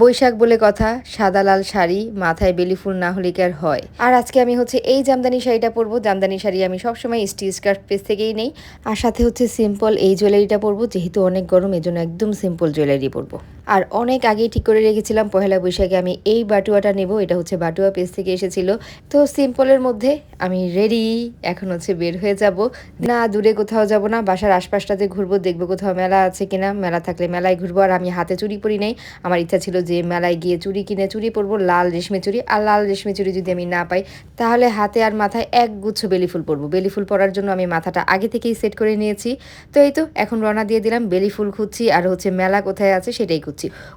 বৈশাখ বলে কথা, সাদা লাল শাড়ি, মাথায় বেলিফুল না হলে কি আর হয়? আর আজকে আমি হচ্ছে এই জামদানি শাড়িটা পরবো। জামদানি শাড়ি আমি সবসময় স্টিচ স্কার্ট পেস থেকেই নেই। আর সাথে হচ্ছে সিম্পল এই জুয়েলারিটা পরবো, যেহেতু অনেক গরম, এজন্য একদম সিম্পল জুয়েলারি পরবো। আর অনেক আগেই ঠিক করে রেখেছিলাম পহেলা বৈশাখে আমি এই বাটুয়াটা নেব, এটা হচ্ছে বাটুয়া পেজ থেকে এসেছিল। তো সিম্পলের মধ্যে আমি রেডি এখন হচ্ছে বের হয়ে যাব। না, দূরে কোথাও যাব না, বাসার আশপাশটাতে ঘুরবো, দেখব কোথাও মেলা আছে কিনা। মেলা থাকলে মেলায় ঘুরবো, আর আমি হাতে চুরি পরি নাই। আমার ইচ্ছা ছিল যে মেলায় গিয়ে চুরি কিনে চুরি পরবো, লাল রেশমি চুরি আর লাল রেশমি চুরি যদি আমি না পাই, তাহলে হাতে আর মাথায় এক গুচ্ছ বেলি ফুল পরবো। বেলি ফুল পরার জন্য আমি মাথাটা আগে থেকেই সেট করে নিয়েছি। তো এই তো, এখন রওনা দিয়ে দিলাম বেলি ফুল খুঁজছি, আর হচ্ছে মেলা কোথায় আছে সেটাই খুঁজছি।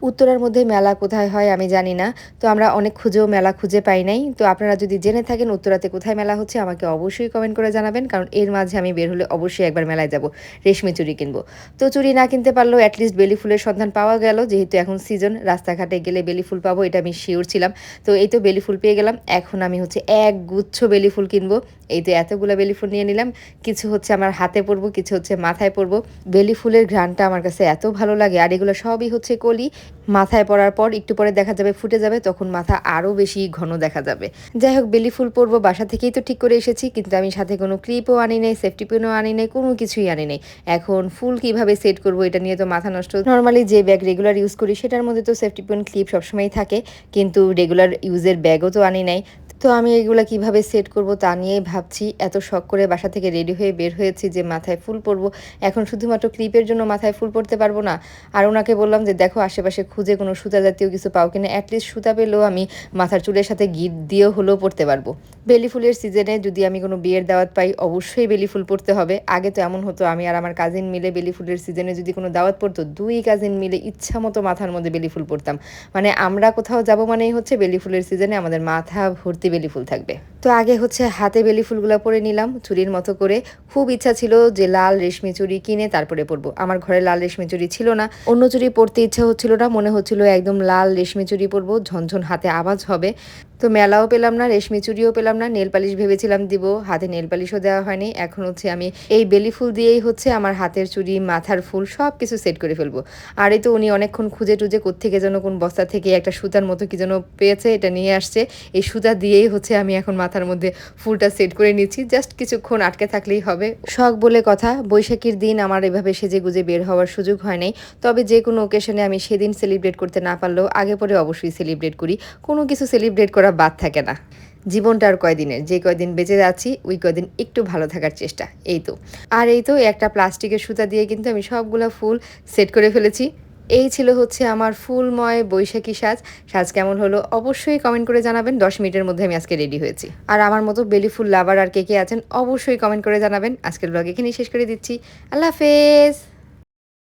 উত্তরার মধ্যে মেলা কোথায় হয় আমি জানি না, তো আমরা অনেক খুঁজেও মেলা খুঁজে পাই নাই। তো আপনারা যদি জেনে থাকেন উত্তরাতে কোথায় মেলা হচ্ছে, আমাকে অবশ্যই কমেন্ট করে জানাবেন, কারণ এর মাঝে আমি বের হলে অবশ্যই একবার মেলায় যাব, রেশমি চুড়ি কিনবো। তো চুড়ি না কিনতে পারলেও অ্যাটলিস্ট বেলি ফুলের সন্ধান পাওয়া গেল, যেহেতু এখন সিজন রাস্তাঘাটে গেলে বেলি ফুল পাবো, এটা আমি শিওর ছিলাম। তো এই তো বেলি ফুল পেয়ে গেলাম, এখন আমি হচ্ছে এক গুচ্ছ বেলি ফুল কিনবো। এই তো এতগুলো বেলি ফুল নিয়ে নিলাম, কিছু হচ্ছে আমার হাতে পরবো কিছু হচ্ছে মাথায় পরবো বেলি ফুলের ঘ্রাণটা আমার কাছে এত ভালো লাগে, আর এগুলো সবই হচ্ছে কলি মাথায় পরার পর একটু পরে দেখা যাবে ফুটে যাবে, তখন মাথা আরও বেশি ঘন দেখা যাবে। যাই হোক, বেলি ফুল পরবো, বাসা থেকেই তো ঠিক করে এসেছি, কিন্তু আমি সাথে কোনো ক্লিপও আনি নাই সেফটি পিনও আনি নাই, কোনো কিছুই আনি নাই। এখন ফুল কীভাবে সেট করব, এটা নিয়ে তো মাথা নষ্ট। নর্মালি যে ব্যাগ রেগুলার ইউজ করি, সেটার মধ্যে তো সেফটি পিন ক্লিপ সবসময়ই থাকে, কিন্তু রেগুলার ইউজের ব্যাগও তো আনি নাই। তো আমি এগুলো কীভাবে সেট করব তা নিয়েই ভাবছি। এত শখ করে বাসা থেকে রেডি হয়ে বের হয়েছি যে মাথায় ফুল পরব। এখন শুধুমাত্র ক্লিপের জন্য মাথায় ফুল পরতে পারব না। আর ওনাকে বললাম যে, দেখো, আশেপাশে খুঁজে কোনো সুতা জাতীয় কিছু পাও কিনা। অ্যাটলিস্ট সুতা পেলেও আমি মাথার চুলের সাথে গিট দিয়েও হলেও পরতে পারব। বেলি ফুলের সিজনে যদি আমি কোনো বিয়ের দাওয়াত পাই, অবশ্যই বেলি ফুল পরতে হবে। আগে তো এমন হতো, আমি আর আমার কাজিন মিলে বেলি ফুলের সিজনে যদি কোনো দাওয়াত পড়তো, দুই কাজিন মিলে ইচ্ছা মতো মাথার মধ্যে বেলি ফুল পরতাম মানে আমরা কোথাও যাব মানেই হচ্ছে বেলি ফুলের সিজনে আমাদের মাথা ভর্তি বেলি ফুল থাকবে। তো আগে হচ্ছে হাতে বেলি ফুলগুলো পরে নিলাম, চুরির মতো করে। খুব ইচ্ছা ছিল যে লাল রেশমি চুরি কিনে তারপরে পরবো। আমার ঘরে লাল রেশমি চুরি ছিল না। অন্য চুরি পরতে ইচ্ছা হচ্ছিল না, মনে হচ্ছিল একদম লাল রেশমি চুরি পরবো, ঝনঝন হাতে আওয়াজ হবে। তো মেলাও পেলাম না, রেশমি চুড়িও পেলাম না, নেল পালিশ ভেবেছিলাম দিব, হাতে নেল পালিশও দেওয়া হয়নি। এখন হচ্ছে আমি এই বেলি ফুল দিয়েই হচ্ছে আমার হাতের চুড়ি, মাথার ফুল সব কিছু সেট করে ফেলব। আর এই তো উনি অনেকক্ষণ খুঁজে টুজে কোত্থেকে যেন কোন বস্তা থেকে একটা সুতার মতো কি যেন পেয়েছে, এটা নিয়ে আসছে। এই সুতা দিয়েই হচ্ছে আমি এখন মাথার মধ্যে ফুলটা সেট করে নিচ্ছি, জাস্ট কিছুক্ষণ আটকে থাকলেই হবে। শখ বলে কথা, বৈশাখীর দিন আমার এভাবে সেজে গুজে বের হওয়ার সুযোগ হয় নাই। তবে যে কোনো ওকেশনে আমি সেদিন সেলিব্রেট করতে না পারলেও আগে পরে অবশ্যই সেলিব্রেট করি। কোনো কিছু সেলিব্রেট করা বাদ থাকে না। জীবনটা আর কয়দিনের? যে কয়দিন বেঁচে যাচ্ছি ওই কয়দিন একটু ভালো থাকার চেষ্টা। এই তো। আর এই তো, একটা প্লাস্টিকের সুতা দিয়ে কিন্তু আমি সবগুলো ফুল সেট করে ফেলেছি। এই ছিল হচ্ছে আমার ফুলময় বৈশাখী সাজ। সাজ কেমন হলো অবশ্যই কমেন্ট করে জানাবেন। দশ মিনিটের মধ্যে আমি আজকে রেডি হয়েছি। আর আমার মতো বেলি ফুল লাভার আর কে কে আছেন, অবশ্যই কমেন্ট করে জানাবেন। আজকের ব্লগ এখানেই শেষ করে দিচ্ছি। আল্লাহ হাফেজ!